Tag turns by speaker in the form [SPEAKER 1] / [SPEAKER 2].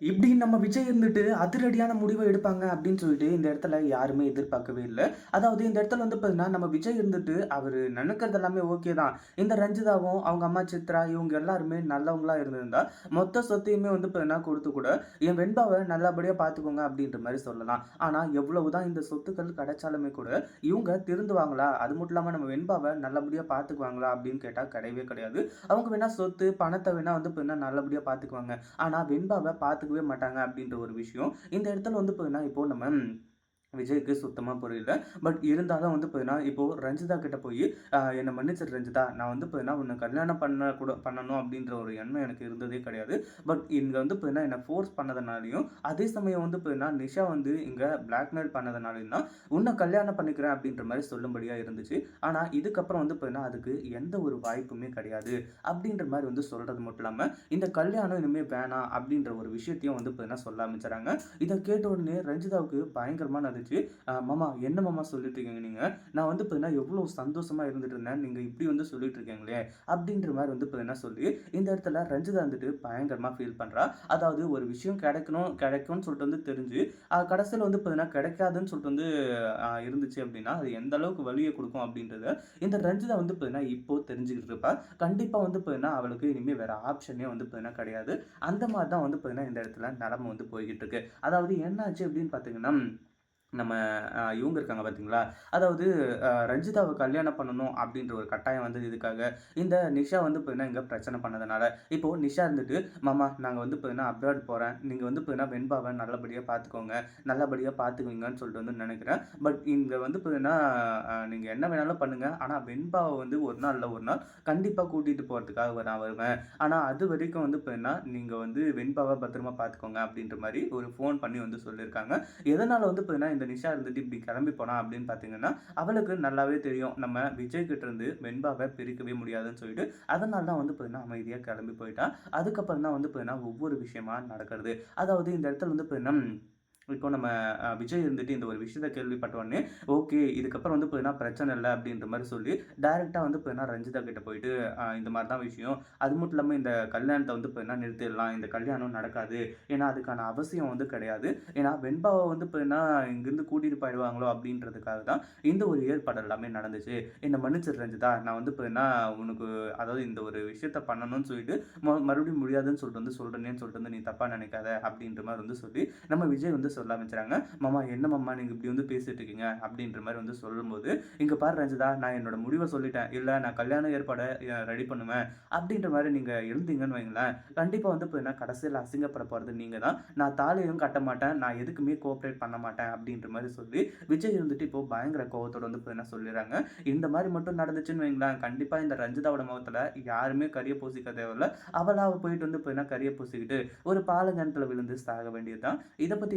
[SPEAKER 1] இப்படி நம்ம விஜய் இருந்துட்டு அதிரடியான முடிவை எடுப்பாங்க அப்படின்னு சொல்லிட்டு இந்த இடத்துல யாருமே எதிர்பார்க்கவே இல்லை. அதாவது இந்த இடத்துல வந்து பார்த்தீங்கன்னா நம்ம விஜய் இருந்துட்டு அவர் நினைக்கிறது எல்லாமே ஓகே தான். இந்த ரஞ்சிதாவும் அவங்க அம்மா சித்ரா இவங்க எல்லாருமே நல்லவங்களா இருந்திருந்தா மொத்த சொத்தையுமே வந்து பார்த்தீங்கன்னா கொடுத்து கூட என் வெண்பாவை நல்லபடியாக பார்த்துக்கோங்க அப்படின்ற மாதிரி சொல்லலாம். ஆனால் எவ்வளவுதான் இந்த சொத்துக்கள் கிடைச்சாலுமே கூட இவங்க திருந்துவாங்களா? அது மட்டும் இல்லாமல் நம்ம வெண்பாவை நல்லபடியாக பார்த்துக்குவாங்களா அப்படின்னு கேட்டால் கிடையவே கிடையாது. அவங்க வேணா சொத்து பணத்தை வேணா வந்து பார்த்தீங்கன்னா நல்லபடியாக பார்த்துக்குவாங்க ஆனால் வெண்பாவை பார்த்து பார்த்துக்கவே மாட்டாங்க அப்படின்ற ஒரு விஷயம். இந்த இடத்துல வந்து பார்த்தீங்கன்னா இப்போ நம்ம விஜய்க்கு சுத்தமாக புரியல. பட் இருந்தாலும் வந்து பார்த்தீங்கன்னா இப்போது ரஞ்சிதா கிட்ட போய் என்னை மன்னிச்சிரு ரஞ்சிதா. நான் வந்து பார்த்தீங்கன்னா உன்னை கல்யாணம் பண்ண கூட பண்ணணும் அப்படின்ற ஒரு எண்ணம் எனக்கு இருந்ததே கிடையாது. பட் இங்கே வந்து பார்த்தீங்கன்னா என்னை ஃபோர்ஸ் பண்ணதுனாலையும் அதே சமயம் வந்து பார்த்தீங்கன்னா நிஷா வந்து இங்கே பிளாக்மெயில் பண்ணதுனாலையும் தான் உன்னை கல்யாணம் பண்ணிக்கிறேன் அப்படின்ற மாதிரி சொல்லும்படியாக இருந்துச்சு. ஆனால் இதுக்கப்புறம் வந்து பார்த்தீங்கன்னா அதுக்கு எந்த ஒரு வாய்ப்புமே கிடையாது அப்படின்ற மாதிரி வந்து சொல்கிறது மட்டும் இல்லாமல் இந்த கல்யாணம் இனிமேல் வேணாம் அப்படின்ற ஒரு விஷயத்தையும் வந்து பார்த்தீங்கன்னா சொல்ல ஆரம்பிச்சுறாங்க இதை கேட்ட உடனே ரஞ்சிதாவுக்கு பயங்கரமான இருந்துச்சு மாமா என்ன மாமா சொல்லிட்டு இருக்கீங்க நீங்கள் நான் வந்து பார்த்தீங்கன்னா எவ்வளோ சந்தோஷமாக இருந்துட்டு இருந்தேன் நீங்கள் இப்படி வந்து சொல்லிட்டு இருக்கீங்களே அப்படின்ற மாதிரி வந்து பார்த்தீங்கன்னா சொல்லி இந்த இடத்துல ரஞ்சிதா வந்துட்டு பயங்கரமாக ஃபீல் பண்ணுறா அதாவது ஒரு விஷயம் கிடைக்கணும் கிடைக்கும்னு சொல்லிட்டு வந்து தெரிஞ்சு கடைசியில் வந்து பார்த்தீங்கன்னா கிடைக்காதுன்னு சொல்லிட்டு வந்து இருந்துச்சு அப்படின்னா அது எந்த அளவுக்கு வழியை கொடுக்கும் அப்படின்றத இந்த ரஞ்சிதா வந்து பார்த்தீங்கன்னா இப்போ தெரிஞ்சுக்கிட்டு இருப்பா. கண்டிப்பாக வந்து பார்த்தீங்கன்னா அவளுக்கு இனிமேல் வேறு ஆப்ஷனே வந்து பார்த்தீங்கன்னா கிடையாது. அந்த மாதிரி தான் வந்து பார்த்தீங்கன்னா இந்த இடத்துல நிலமை வந்து போய்கிட்டு இருக்கு. அதாவது என்னாச்சு அப்படின்னு பார்த்தீங்கன்னா நம்ம இவங்க இருக்காங்க பார்த்தீங்களா அதாவது ரஞ்சிதாவை கல்யாணம் பண்ணணும் அப்படின்ற ஒரு கட்டாயம் வந்து இதுக்காக. இந்த நிஷா வந்து பார்த்தீங்கன்னா இங்கே பிரச்சனை பண்ணதுனால. இப்போது நிஷா இருந்துட்டு மாமா நாங்கள் வந்து பார்த்தீங்கன்னா அப்ராட் போகிறேன் நீங்கள் வந்து பார்த்தீங்கன்னா வெண்பாவை நல்லபடியாக பார்த்துக்கோங்க நல்லபடியாக பார்த்துக்குவீங்கன்னு சொல்லிட்டு வந்து நினைக்கிறேன். பட் இங்கே வந்து பார்த்தீங்கன்னா நீங்கள் என்ன வேணாலும் பண்ணுங்கள் ஆனால் வெண்பாவை வந்து ஒரு நாள் இல்லை ஒரு நாள் கண்டிப்பாக கூட்டிகிட்டு போகிறதுக்காக நான் வருவேன். ஆனால் அது வரைக்கும் வந்து பார்த்தீங்கன்னா நீங்கள் வந்து வெண்பாவை பத்திரமா பார்த்துக்கோங்க அப்படின்ற மாதிரி ஒரு ஃபோன் பண்ணி வந்து சொல்லியிருக்காங்க. எதனால் வந்து பார்த்தீங்கன்னா இந்த நிஷா இருந்துட்டு இப்படி கிளம்பி போனா அப்படின்னு பார்த்தீங்கன்னா அவளுக்கு நல்லாவே தெரியும். நம்ம விஜய் கிட்ட இருந்து வெண்பாவை பிரிக்கவே முடியாதுன்னு சொல்லிட்டு அதனால தான் வந்து பார்த்தீங்கன்னா அமைதியாக கிளம்பி போயிட்டான் அதுக்கப்புறம் தான் வந்து பார்த்தீங்கன்னா ஒவ்வொரு விஷயமா நடக்கிறது. அதாவது இந்த இடத்துல வந்து பார்த்தீங்கன்னா இப்போ நம்ம விஜய் இருந்துட்டு இந்த ஒரு விஷயத்த கேள்விப்பட்ட உடனே ஓகே இதுக்கப்புறம் வந்து பார்த்தீங்கன்னா பிரச்சனை இல்லை அப்படின்ற மாதிரி சொல்லி டைரெக்டாக வந்து பார்த்தீங்கன்னா ரஞ்சிதா கிட்ட போயிட்டு இந்த மாதிரி தான் விஷயம். அது மட்டும் இல்லாமல் இந்த கல்யாணத்தை வந்து பார்த்தீங்கன்னா நிறுத்திடலாம். இந்த கல்யாணம் நடக்காது. ஏன்னா அதுக்கான அவசியம் வந்து கிடையாது. ஏன்னா வெண்பாவை வந்து பார்த்தீங்கன்னா இங்கேருந்து கூட்டிகிட்டு போயிடுவாங்களோ அப்படின்றதுக்காக தான் இந்த ஒரு ஏற்பாடு எல்லாமே நடந்துச்சு. என்னை மன்னிச்சிரு ரஞ்சிதா நான் வந்து பார்த்தீங்கன்னா உனக்கு அதாவது இந்த ஒரு விஷயத்த பண்ணணும்னு சொல்லிட்டு ம- மறுபடியும் முடியாதுன்னு சொல்லிட்டு வந்து சொல்கிறேன்னு சொல்லிட்டு வந்து நீ தப்பாக நினைக்காத அப்படின்ற மாதிரி வந்து சொல்லி நம்ம விஜய் வந்து சொல்ல ஆரம்பிச்சாங்க மாமா என்ன மாமா நீங்கள் இப்படி வந்து பேசிட்டு இருக்கீங்க? அப்படின்ற மாதிரி வந்து சொல்லும்போது இங்கே பாரு ரஞ்சிதா நான் என்னோட முடிவை சொல்லிட்டேன். இல்லை நான் கல்யாண ஏற்பாடை ரெடி பண்ணுவேன். அப்படின்ற மாதிரி நீங்கள் எழுந்தீங்கன்னு வைங்களேன். கண்டிப்பாக வந்து பார்த்தீங்கன்னா கடைசியில் அசிங்கப்பட போகிறது நீங்கள் தான். நான் தாலியும் கட்ட மாட்டேன். நான் எதுக்குமே கோஆப்ரேட் பண்ண மாட்டேன் அப்படின்ற மாதிரி சொல்லி விஜய் இருந்துட்டு இப்போ பயங்கர கோவத்தோட வந்து பார்த்தீங்கன்னா சொல்லிடுறாங்க. இந்த மாதிரி மட்டும் நடந்துச்சுன்னு வைங்களேன். கண்டிப்பாக இந்த ரஞ்சிதாவோட முகத்தில் யாருமே கரிய பூசிக்க தேவையில்ல. அவளாக போயிட்டு வந்து பார்த்தீங்கன்னா கரிய பூசிக்கிட்டு ஒரு பாலங்கணத்தில் விழுந்து சாக வேண்டியது தான் இதை பற்றி